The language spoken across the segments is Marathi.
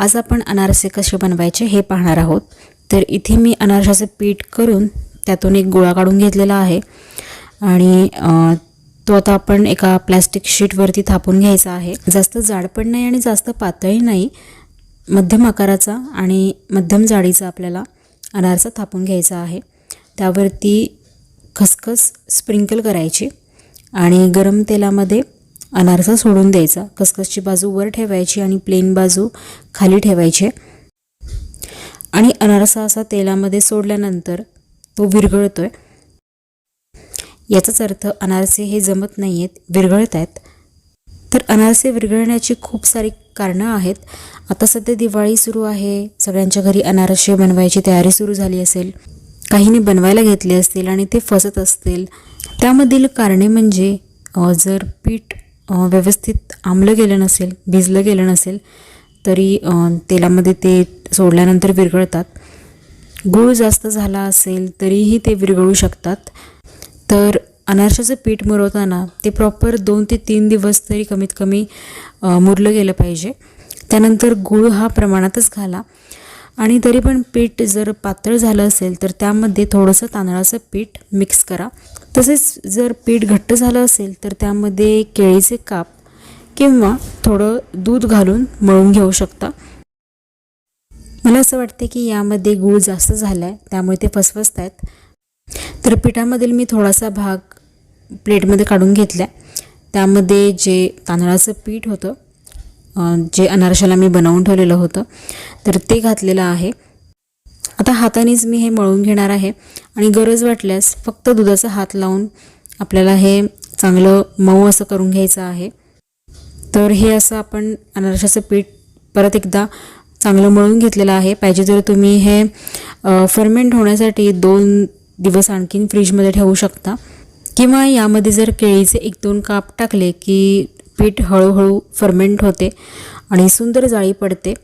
आज आपण अनारसे कसे बनवायचे हे पाहणार आहोत. तर इथे मी अनारशाचं पीठ करून त्यातून एक गोळा काढून घेतलेला आहे. आणि तो आता आपण एका प्लॅस्टिक शीटवरती थापून घ्यायचा आहे. जास्त जाड पण नाही आणि जास्त पातळही नाही. मध्यम आकाराचा आणि मध्यम जाडीचा आपल्याला अनारसा थापून घ्यायचा आहे. त्यावरती खसखस स्प्रिंकल करायची आणि गरम तेलामध्ये अनारसा सोडून द्यायचा. खसखसची बाजू वर ठेवायची आणि प्लेन बाजू खाली ठेवायची. आणि अनारसा असा तेलामध्ये सोडल्यानंतर तो विरघळतोय. याचाच अर्थ अनारसे हे जमत नाही आहेत विरघळत आहेत. तर अनारसे विरघळण्याची खूप सारी कारणं आहेत. आता सध्या दिवाळी सुरू आहे. सगळ्यांच्या घरी अनारसे बनवायची तयारी सुरू झाली असेल. काहींनी बनवायला घेतले असतील आणि ते फसत असतील. त्यामधील कारणे म्हणजे जर पीठ व्यवस्थित आंबलं गेलं नसेल भिजलं गेलं नसेल तरी तेलामध्ये ते सोडल्यानंतर विरघळतात. गूळ जास्त झाला असेल तरीही ते विरघळू शकतात. तर अनारशाचं पीठ मुरवताना ते प्रॉपर दोन ते तीन दिवस तरी कमीत कमी मुरलं गेलं पाहिजे. त्यानंतर गूळ हा प्रमाणातच घाला. आणि तरी पण पीठ जर पातळ झालं असेल तर त्यामध्ये थोडंसं तांदळाचं पीठ मिक्स करा. तसेच जर पीठ घट्ट झालं असेल तर त्यामध्ये केळीचे काप किंवा थोडं दूध घालून मळून घेऊ शकता. मला असं वाटते की यामध्ये गूळ जास्त झाला आहे त्यामुळे ते फसफसत आहेत तर पिठामधील मी थोडासा भाग प्लेटमध्ये काढून घेतला त्यामध्ये जे तांदळाचं पीठ होतं जे अनारशाला मी बनवून ठेवलेलं होतं तर ते घातलेलं आहे. आता हातानेच मी हे मळून घेणार आहे. आणि गरज वाटल्यास फक्त दुधाचा हात लावून आपल्याला हे चांगलं मऊ असं करून घ्यायचं आहे. तर हे असं आपण अनारशाचं पीठ परत एकदा चांगलं मळून घेतलेलं आहे. पाहिजे तर तुम्ही हे फर्मेंट होण्यासाठी दोन दिवस आणखीन फ्रीजमध्ये ठेवू शकता. किंवा यामध्ये जर केळीचे एक दोन काप टाकले की पीठ हळूहळू फर्मेंट होते आणि सुंदर जाळी पडते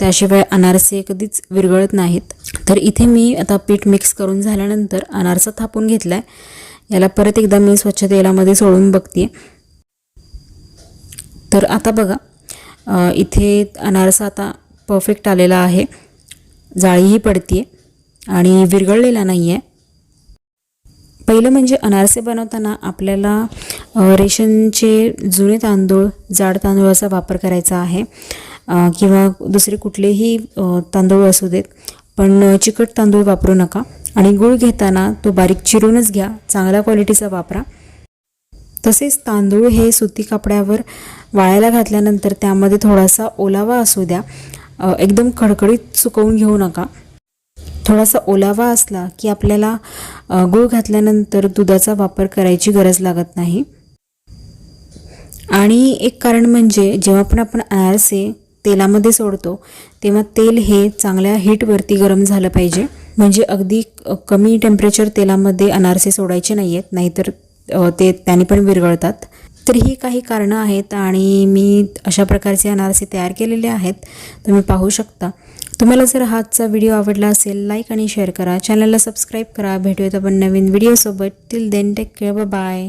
त्याशिवाय अनारसे कधीच विरघळत नाहीत. तर इथे मी आता पीठ मिक्स करून झाल्यानंतर अनारसा थापून घेतला आहे याला परत एकदा मी स्वच्छ तेलामध्ये सोडून बघते. तर आता बघा इथे अनारसा आता परफेक्ट आलेला आहे. जाळीही पडते आणि विरघळलेला नाही आहे पहिलं म्हणजे अनारसे बनवताना आपल्याला रेशनचे जुने तांदूळ जाड तांदूळाचा वापर करायचा आहे. किंवा दुसरे कुठलेही तांदूळ असू देत पण चिकट तांदूळ वापरू नका आणि गूळ घेताना तो बारीक चिरूनच घ्या चांगल्या क्वालिटीचा वापरा. तसेच तांदूळ हे सुती कपड्यावर वाळायला घातल्यानंतर त्यामध्ये थोडासा ओलावा असू द्या. एकदम खडखडीत सुकवून घेऊ नका. थोडासा ओलावा असला की आपल्याला गूळ घातल्यानंतर दुधाचा वापर करायची गरज लागत नाही. आणि एक कारण म्हणजे जेव्हा पण आपण अनारसे तेलामध्ये सोडतो तेव्हा तेल हे चांगल्या हीटवरती गरम झालं पाहिजे. म्हणजे अगदी कमी टेम्परेचर तेलामध्ये अनारसे सोडायचे नाही आहेत नाहीतर ते त्याने पण विरघळतात. तर ही काही कारणं आहेत आणि मी अशा प्रकारचे अनारसे तयार केलेले आहेत तुम्ही पाहू शकता. तुम्हाला जर हातचा व्हिडिओ आवडला असेल लाईक आणि शेअर करा. चॅनलला सबस्क्राईब करा. भेटूयात आपण नवीन व्हिडिओसोबत till then take care bye